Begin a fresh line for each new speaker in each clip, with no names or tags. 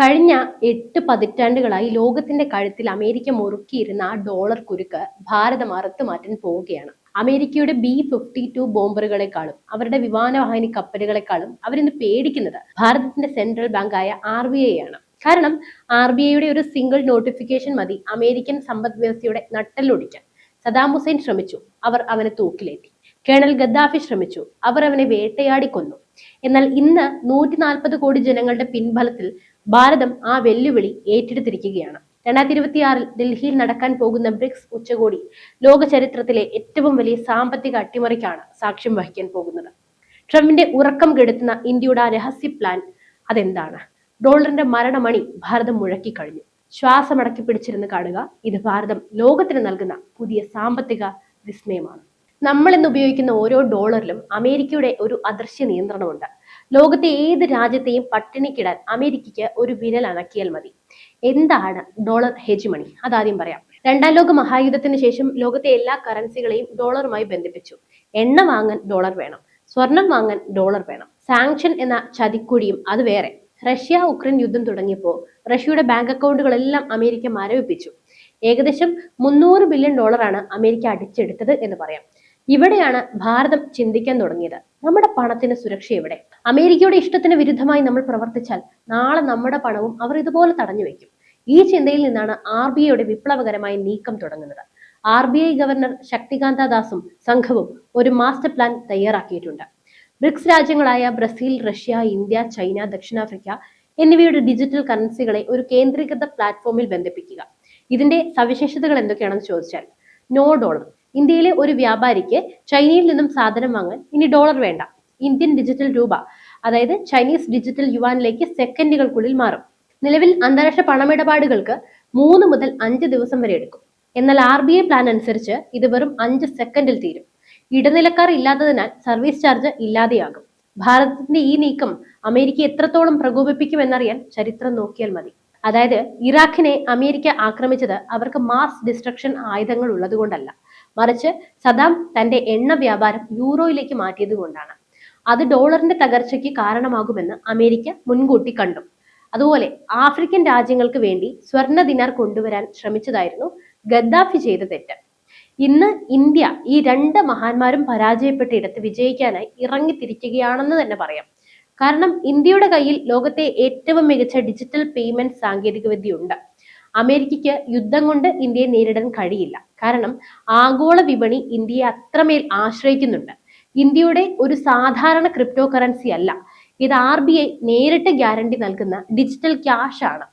കഴിഞ്ഞ എട്ട് പതിറ്റാണ്ടുകളായി ലോകത്തിന്റെ കഴുത്തിൽ അമേരിക്ക മുറുക്കിയിരുന്ന ആ ഡോളർ കുരുക്ക് ഭാരതം അറുത്തു മാറ്റാൻ പോവുകയാണ്. അമേരിക്കയുടെ ബി ഫിഫ്റ്റി ടു ബോംബറുകളെക്കാളും അവരുടെ വിമാനവാഹിനി കപ്പലുകളെക്കാളും അവരിന്ന് പേടിക്കുന്നത് ഭാരതത്തിന്റെ സെൻട്രൽ ബാങ്കായ ആർ ബി ഐ ആണ്. കാരണം ആർ ബി ഐയുടെ ഒരു സിംഗിൾ നോട്ടിഫിക്കേഷൻ മതി അമേരിക്കൻ സമ്പദ് വ്യവസ്ഥയുടെ നട്ടലൊടിക്കാൻ സദാം ഹുസൈൻ ശ്രമിച്ചു അവർ അവനെ തൂക്കിലേറ്റി. കേണൽ ഗദ്ദാഫി ശ്രമിച്ചു അവർ അവനെ വേട്ടയാടി കൊന്നു. എന്നാൽ ഇന്ന് നൂറ്റി നാൽപ്പത് കോടി ജനങ്ങളുടെ പിൻബലത്തിൽ ഭാരതം ആ വെല്ലുവിളി ഏറ്റെടുത്തിരിക്കുകയാണ്. രണ്ടായിരത്തി ഇരുപത്തിയാറിൽ ഡൽഹിയിൽ നടക്കാൻ പോകുന്ന ബ്രിക്സ് ഉച്ചകോടി ലോക ചരിത്രത്തിലെ ഏറ്റവും വലിയ സാമ്പത്തിക അട്ടിമറിക്കാണ് സാക്ഷ്യം വഹിക്കാൻ പോകുന്നത്. ട്രംപിന്റെ ഉറക്കം കെടുത്തുന്ന ഇന്ത്യയുടെ ആ രഹസ്യ പ്ലാൻ അതെന്താണ്? ഡോളറിന്റെ മരണമണി ഭാരതം മുഴക്കി കഴിഞ്ഞു ശ്വാസമടക്കി പിടിച്ചിരുന്ന് കാണുക ഇത് ഭാരതം ലോകത്തിന് നൽകുന്ന പുതിയ സാമ്പത്തിക വിസ്മയമാണ്. നമ്മൾ ഇന്ന് ഉപയോഗിക്കുന്ന ഓരോ ഡോളറിലും അമേരിക്കയുടെ ഒരു അദൃശ്യ നിയന്ത്രണമുണ്ട്. ലോകത്തെ ഏത് രാജ്യത്തെയും പട്ടിണിക്കിടാൻ അമേരിക്കയ്ക്ക് ഒരു വിരൽ അനക്കിയാൽ മതി. എന്താണ് ഡോളർ ഹെജിമണി അതാദ്യം പറയാം. രണ്ടാം ലോക മഹായുദ്ധത്തിന് ശേഷം ലോകത്തെ എല്ലാ കറൻസികളെയും ഡോളറുമായി ബന്ധിപ്പിച്ചു. എണ്ണ വാങ്ങാൻ ഡോളർ വേണം. സ്വർണം വാങ്ങാൻ ഡോളർ വേണം. സാങ്ഷൻ എന്ന ചതിക്കുഴിയും അത് വേറെ. റഷ്യ ഉക്രൈൻ യുദ്ധം തുടങ്ങിയപ്പോൾ റഷ്യയുടെ ബാങ്ക് അക്കൗണ്ടുകളെല്ലാം അമേരിക്ക മരവിപ്പിച്ചു. ഏകദേശം മുന്നൂറ് ബില്യൺ ഡോളറാണ് അമേരിക്ക അടിച്ചെടുത്തത് എന്ന് പറയാം. ഇവിടെയാണ് ഭാരതം ചിന്തിക്കാൻ തുടങ്ങിയത്. നമ്മുടെ പണത്തിന് സുരക്ഷ എവിടെ? അമേരിക്കയുടെ ഇഷ്ടത്തിന് വിരുദ്ധമായി നമ്മൾ പ്രവർത്തിച്ചാൽ നാളെ നമ്മുടെ പണവും അവർ ഇതുപോലെ തടഞ്ഞു വെക്കും ഈ ചിന്തയിൽ നിന്നാണ് ആർ ബി ഐയുടെ വിപ്ലവകരമായ നീക്കം തുടങ്ങുന്നത്. R B I governor Shaktikanta ദാസും സംഘവും ഒരു മാസ്റ്റർ പ്ലാൻ തയ്യാറാക്കിയിട്ടുണ്ട്. ബ്രിക്സ് രാജ്യങ്ങളായ ബ്രസീൽ റഷ്യ ഇന്ത്യ ചൈന ദക്ഷിണാഫ്രിക്ക എന്നിവയുടെ ഡിജിറ്റൽ കറൻസികളെ ഒരു കേന്ദ്രീകൃത പ്ലാറ്റ്ഫോമിൽ ബന്ധിപ്പിക്കുക. ഇതിന്റെ സവിശേഷതകൾ എന്തൊക്കെയാണെന്ന് ചോദിച്ചാൽ നോ ഡോളർ. ഇന്ത്യയിലെ ഒരു വ്യാപാരിക്ക് ചൈനയിൽ നിന്നും സാധനം വാങ്ങാൻ ഇനി ഡോളർ വേണ്ട. ഇന്ത്യൻ ഡിജിറ്റൽ രൂപ. അതായത് ചൈനീസ് ഡിജിറ്റൽ യുവാനിലേക്ക് സെക്കൻഡുകൾക്കുള്ളിൽ മാറും. നിലവിൽ അന്താരാഷ്ട്ര പണമിടപാടുകൾക്ക് മൂന്ന് മുതൽ അഞ്ച് ദിവസം വരെ എടുക്കും. എന്നാൽ ആർ ബി ഐ പ്ലാൻ അനുസരിച്ച് ഇത് വെറും അഞ്ച് സെക്കൻഡിൽ തീരും. ഇടനിലക്കാർ ഇല്ലാത്തതിനാൽ സർവീസ് ചാർജ് ഇല്ലാതെയാകും. ഭാരതത്തിന്റെ ഈ നീക്കം അമേരിക്ക എത്രത്തോളം പ്രകോപിപ്പിക്കുമെന്നറിയാൻ ചരിത്രം നോക്കിയാൽ മതി. അതായത് ഇറാഖിനെ അമേരിക്ക ആക്രമിച്ചത് അവർക്ക് മാസ് ഡിസ്ട്രക്ഷൻ ആയുധങ്ങൾ ഉള്ളതുകൊണ്ടല്ല. മറിച്ച് സദാം തന്റെ എണ്ണ വ്യാപാരം യൂറോയിലേക്ക് മാറ്റിയത് കൊണ്ടാണ്. അത് ഡോളറിന്റെ തകർച്ചയ്ക്ക് കാരണമാകുമെന്ന് അമേരിക്ക മുൻകൂട്ടി കണ്ടു. അതുപോലെ ആഫ്രിക്കൻ രാജ്യങ്ങൾക്ക് വേണ്ടി സ്വർണ ദിനാർ കൊണ്ടുവരാൻ ശ്രമിച്ചതായിരുന്നു ഗദ്ദാഫി ചെയ്ത തെറ്റ്. ഇന്ന് ഇന്ത്യ ഈ രണ്ട് മഹാന്മാരും പരാജയപ്പെട്ട ഇടത്ത് വിജയിക്കാനായി ഇറങ്ങിത്തിരിക്കുകയാണെന്ന് തന്നെ പറയാം. കാരണം ഇന്ത്യയുടെ കയ്യിൽ ലോകത്തെ ഏറ്റവും മികച്ച ഡിജിറ്റൽ പേയ്മെന്റ് സാങ്കേതികവിദ്യയുണ്ട് അമേരിക്കയ്ക്ക് യുദ്ധം കൊണ്ട് ഇന്ത്യയെ നേരിടാൻ കഴിയില്ല. കാരണം ആഗോള വിപണി ഇന്ത്യയെ അത്രമേൽ ആശ്രയിക്കുന്നുണ്ട്. ഇന്ത്യയുടെ ഒരു സാധാരണ ക്രിപ്റ്റോ കറൻസി അല്ല. ഇത് ആർ ബി ഐ നേരിട്ട് ഗ്യാരണ്ടി നൽകുന്ന ഡിജിറ്റൽ ക്യാഷ് ആണ്.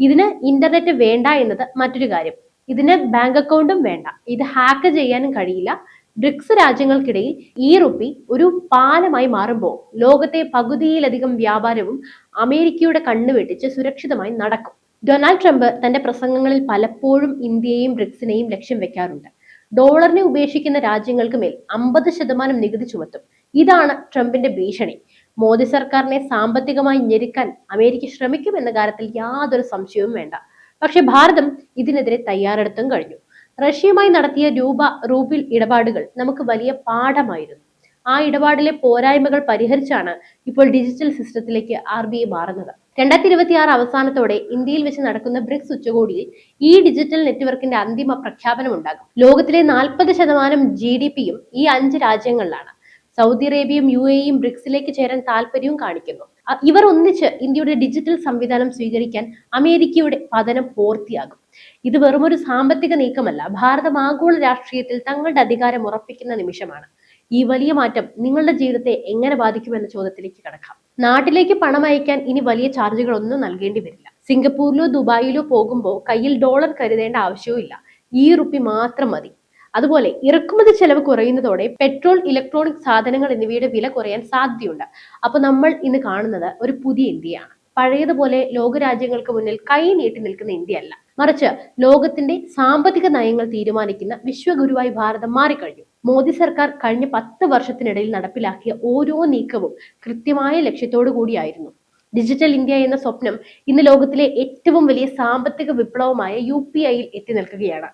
ഇതിന് ഇന്റർനെറ്റ് വേണ്ട എന്നത് മറ്റൊരു കാര്യം. ഇതിന് ബാങ്ക് അക്കൗണ്ടും വേണ്ട. ഇത് ഹാക്ക് ചെയ്യാനും കഴിയില്ല. ബ്രിക്സ് രാജ്യങ്ങൾക്കിടയിൽ ഈ റുപ്പി ഒരു പാലമായി മാറുമ്പോൾ ലോകത്തെ പകുതിയിലധികം വ്യാപാരവും അമേരിക്കയുടെ കണ്ണുവെട്ടിച്ച് സുരക്ഷിതമായി നടക്കും. ഡൊണാൾഡ് ട്രംപ് തന്റെ പ്രസംഗങ്ങളിൽ പലപ്പോഴും ഇന്ത്യയെയും ബ്രിക്സിനെയും ലക്ഷ്യം വെക്കാറുണ്ട്. ഡോളറിനെ ഉപേക്ഷിക്കുന്ന രാജ്യങ്ങൾക്ക് മേൽ അമ്പത് ശതമാനം നികുതി ചുമത്തും. ഇതാണ് ട്രംപിന്റെ ഭീഷണി. മോദി സർക്കാരിനെ സാമ്പത്തികമായി ഞെരുക്കാൻ അമേരിക്ക ശ്രമിക്കുമെന്ന കാര്യത്തിൽ യാതൊരു സംശയവും വേണ്ട. പക്ഷെ ഭാരതം ഇതിനെതിരെ തയ്യാറെടുത്തും കഴിഞ്ഞു. റഷ്യയുമായി നടത്തിയ രൂപ റൂബിൽ ഇടപാടുകൾ നമുക്ക് വലിയ പാഠമായിരുന്നു. ആ ഇടപാടിലെ പോരായ്മകൾ പരിഹരിച്ചാണ് ഇപ്പോൾ ഡിജിറ്റൽ സിസ്റ്റത്തിലേക്ക് ആർ ബി ഐ മാറുന്നത്. രണ്ടായിരത്തി ഇരുപത്തി ആറ് അവസാനത്തോടെ ഇന്ത്യയിൽ വെച്ച് നടക്കുന്ന ബ്രിക്സ് ഉച്ചകോടിയിൽ ഈ ഡിജിറ്റൽ നെറ്റ്വർക്കിന്റെ അന്തിമ പ്രഖ്യാപനം ഉണ്ടാകും. ലോകത്തിലെ നാൽപ്പത് ശതമാനം ജി ഡി പിയും ഈ അഞ്ച് രാജ്യങ്ങളിലാണ്. സൗദി അറേബ്യയും യു എയും ബ്രിക്സിലേക്ക് ചേരാൻ താല്പര്യവും കാണിക്കുന്നു. ഇവർ ഒന്നിച്ച് ഇന്ത്യയുടെ ഡിജിറ്റൽ സംവിധാനം സ്വീകരിക്കാൻ അമേരിക്കയുടെ പതനം പൂർത്തിയാകും. ഇത് വെറുമൊരു സാമ്പത്തിക നീക്കമല്ല ഭാരതം ആഗോള രാഷ്ട്രീയത്തിൽ തങ്ങളുടെ അധികാരം ഉറപ്പിക്കുന്ന നിമിഷമാണ്. ഈ വലിയ മാറ്റം നിങ്ങളുടെ ജീവിതത്തെ എങ്ങനെ ബാധിക്കുമെന്ന ചോദ്യത്തിലേക്ക് കടക്കാം. നാട്ടിലേക്ക് പണം അയക്കാൻ ഇനി വലിയ ചാർജുകളൊന്നും നൽകേണ്ടി വരില്ല. സിംഗപ്പൂരിലോ ദുബായിലോ പോകുമ്പോൾ കയ്യിൽ ഡോളർ കരുതേണ്ട ആവശ്യവും ഇല്ല ഈ റുപ്പി മാത്രം മതി. അതുപോലെ ഇറക്കുമതി ചെലവ് കുറയുന്നതോടെ പെട്രോൾ ഇലക്ട്രോണിക് സാധനങ്ങൾ എന്നിവയുടെ വില കുറയാൻ സാധ്യതയുണ്ട്. അപ്പൊ നമ്മൾ ഇന്ന് കാണുന്നത് ഒരു പുതിയ ഇന്ത്യയാണ്. പഴയതുപോലെ ലോകരാജ്യങ്ങൾക്ക് മുന്നിൽ കൈ നീട്ടി നിൽക്കുന്ന ഇന്ത്യയല്ല. മറിച്ച് ലോകത്തിന്റെ സാമ്പത്തിക നയങ്ങൾ തീരുമാനിക്കുന്ന വിശ്വഗുരുവായി ഭാരതം മാറിക്കഴിഞ്ഞു. മോദി സർക്കാർ കഴിഞ്ഞ പത്ത് വർഷത്തിനിടയിൽ നടപ്പിലാക്കിയ ഓരോ നീക്കവും കൃത്യമായ ലക്ഷ്യത്തോടു കൂടിയായിരുന്നു. ഡിജിറ്റൽ ഇന്ത്യ എന്ന സ്വപ്നം ഇന്ന് ലോകത്തിലെ ഏറ്റവും വലിയ സാമ്പത്തിക വിപ്ലവമായ യു പി ഐയിൽ എത്തി നിൽക്കുകയാണ്.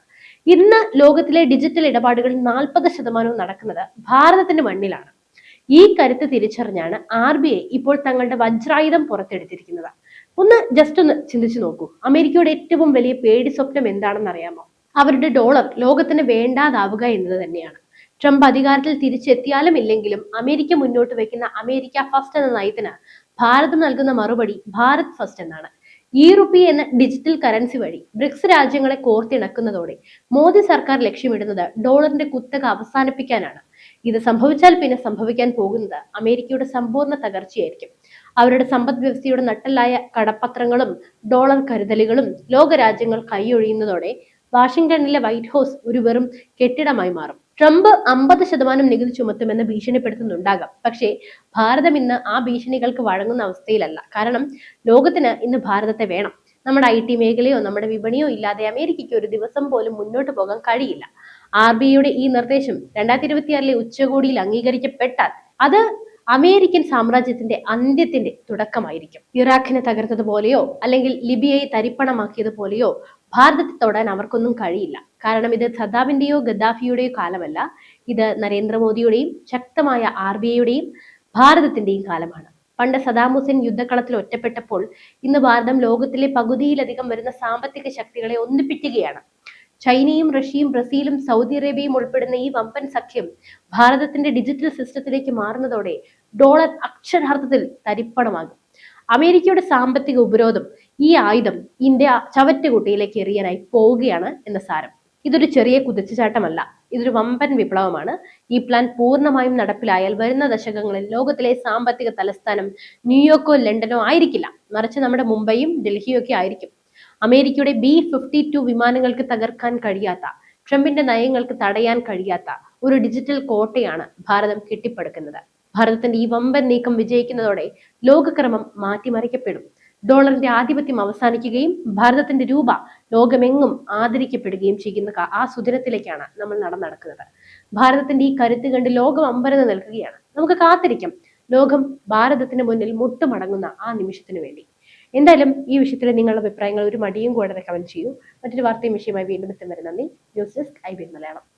ഇന്ന് ലോകത്തിലെ ഡിജിറ്റൽ ഇടപാടുകൾ നാൽപ്പത് ശതമാനവും നടക്കുന്നത് ഭാരതത്തിന്റെ മണ്ണിലാണ്. ഈ കരുത്ത് തിരിച്ചറിഞ്ഞാണ് ആർ ബി ഐ ഇപ്പോൾ തങ്ങളുടെ വജ്രായുധം പുറത്തെടുത്തിരിക്കുന്നത്. ഒന്ന് ജസ്റ്റ് ഒന്ന് ചിന്തിച്ചു നോക്കൂ. അമേരിക്കയുടെ ഏറ്റവും വലിയ പേടി സ്വപ്നം എന്താണെന്ന് അറിയാമോ അവരുടെ ഡോളർ ലോകത്തിന് വേണ്ടാതാവുക എന്നത് തന്നെയാണ്. ട്രംപ് അധികാരത്തിൽ തിരിച്ചെത്തിയാലും ഇല്ലെങ്കിലും അമേരിക്ക മുന്നോട്ട് വെക്കുന്ന അമേരിക്ക ഫസ്റ്റ് എന്ന നയത്തിന് ഭാരതം നൽകുന്ന മറുപടി ഭാരത് ഫസ്റ്റ് എന്നാണ്. ഇ റുപ്പി എന്ന ഡിജിറ്റൽ കറൻസി വഴി ബ്രിക്സ് രാജ്യങ്ങളെ കോർത്തിണക്കുന്നതോടെ മോദി സർക്കാർ ലക്ഷ്യമിടുന്നത് ഡോളറിന്റെ കുത്തക അവസാനിപ്പിക്കാനാണ്. ഇത് സംഭവിച്ചാൽ പിന്നെ സംഭവിക്കാൻ പോകുന്നത് അമേരിക്കയുടെ സമ്പൂർണ തകർച്ചയായിരിക്കും. അവരുടെ സമ്പദ് വ്യവസ്ഥയുടെ നട്ടലായ കടപ്പത്രങ്ങളും ഡോളർ കരുതലുകളും ലോകരാജ്യങ്ങൾ കൈയൊഴിയുന്നതോടെ വാഷിംഗ്ടണിലെ വൈറ്റ് ഹൗസ് ഒരു വെറും കെട്ടിടമായി മാറും. ട്രംപ് അമ്പത് ശതമാനം നികുതി ചുമത്തുമെന്ന് ഭീഷണിപ്പെടുത്തുന്നുണ്ടാകാം. പക്ഷേ ഭാരതം ഇന്ന് ആ ഭീഷണികൾക്ക് വഴങ്ങുന്ന അവസ്ഥയിലല്ല. കാരണം ലോകത്തിന് ഇന്ന് ഭാരതത്തെ വേണം. നമ്മുടെ ഐ ടി മേഖലയോ നമ്മുടെ വിപണിയോ ഇല്ലാതെ അമേരിക്കയ്ക്ക് ഒരു ദിവസം പോലും മുന്നോട്ട് പോകാൻ കഴിയില്ല. ആർ ബി ഐയുടെ ഈ നിർദ്ദേശം രണ്ടായിരത്തി ഇരുപത്തിയാറിലെ ഉച്ചകോടിയിൽ അംഗീകരിക്കപ്പെട്ടാൽ അത് അമേരിക്കൻ സാമ്രാജ്യത്തിന്റെ അന്ത്യത്തിന്റെ തുടക്കമായിരിക്കും. ഇറാഖിനെ തകർത്തതുപോലെയോ അല്ലെങ്കിൽ ലിബിയയെ തരിപ്പണമാക്കിയതുപോലെയോ ഭാരതത്തെ തൊടാൻ അവർക്കൊന്നും കഴിയില്ല. കാരണം ഇത് സദാബിന്റെയോ ഗദ്ദാഫിയുടെയോ കാലമല്ല. ഇത് നരേന്ദ്രമോദിയുടെയും ശക്തമായ ആർ ബി ഐയുടെയും ഭാരതത്തിന്റെയും കാലമാണ്. പണ്ട് സദാം ഹുസൈൻ യുദ്ധക്കളത്തിൽ ഒറ്റപ്പെട്ടപ്പോൾ ഇന്ന് ഭാരതം ലോകത്തിലെ പകുതിയിലധികം വരുന്ന സാമ്പത്തിക ശക്തികളെ ഒന്നിപ്പിക്കുകയാണ്. ചൈനയും റഷ്യയും ബ്രസീലും സൗദി അറേബ്യയും ഉൾപ്പെടുന്ന ഈ വമ്പൻ സഖ്യം ഭാരതത്തിന്റെ ഡിജിറ്റൽ സിസ്റ്റത്തിലേക്ക് മാറുന്നതോടെ ഡോളർ അക്ഷരാർത്ഥത്തിൽ തരിപ്പണമാകും. അമേരിക്കയുടെ സാമ്പത്തിക ഉപരോധം ഈ ആയുധം ഇന്ത്യ ചവറ്റുകുട്ടിയിലേക്ക് എറിയാനായി പോവുകയാണ് എന്ന സാരം. ഇതൊരു ചെറിയ കുതിച്ചുചാട്ടമല്ല. ഇതൊരു വമ്പൻ വിപ്ലവമാണ്. ഈ പ്ലാൻ പൂർണമായും നടപ്പിലായാൽ വരുന്ന ദശകങ്ങളിൽ ലോകത്തിലെ സാമ്പത്തിക തലസ്ഥാനം ന്യൂയോർക്കോ ലണ്ടനോ ആയിരിക്കില്ല. മറിച്ച് നമ്മുടെ മുംബൈയും ഡൽഹിയും ഒക്കെ ആയിരിക്കും. അമേരിക്കയുടെ ബി ഫിഫ്റ്റി ടു വിമാനങ്ങൾക്ക് തകർക്കാൻ കഴിയാത്ത ട്രംപിന്റെ നയങ്ങൾക്ക് തടയാൻ കഴിയാത്ത ഒരു ഡിജിറ്റൽ കോട്ടയാണ് ഭാരതം കെട്ടിപ്പടുക്കുന്നത്. ഭാരതത്തിന്റെ ഈ വമ്പൻ നീക്കം വിജയിക്കുന്നതോടെ ലോകക്രമം മാറ്റിമറിക്കപ്പെടും. ഡോളറിന്റെ ആധിപത്യം അവസാനിക്കുകയും ഭാരതത്തിന്റെ രൂപ ലോകമെങ്ങും ആദരിക്കപ്പെടുകയും ചെയ്യുന്ന ആ സുദിനത്തിലേക്കാണ് നമ്മൾ നടന്നടക്കുന്നത് ഭാരതത്തിന്റെ ഈ കരുത്ത് കണ്ട് ലോകം അമ്പരന്ന് നിൽക്കുകയാണ്. നമുക്ക് കാത്തിരിക്കാം. ലോകം ഭാരതത്തിന് മുന്നിൽ മുട്ടുമടങ്ങുന്ന ആ നിമിഷത്തിനു വേണ്ടി. എന്തായാലും ഈ വിഷയത്തിൽ നിങ്ങളുടെ അഭിപ്രായങ്ങൾ ഒരു മടിയും കൂടാതെ കമന്റ് ചെയ്യൂ. മറ്റൊരു വാർത്തയും വിഷയമായി വീണ്ടും എത്തും. വരെ നന്ദി. News desk I B Malayalam.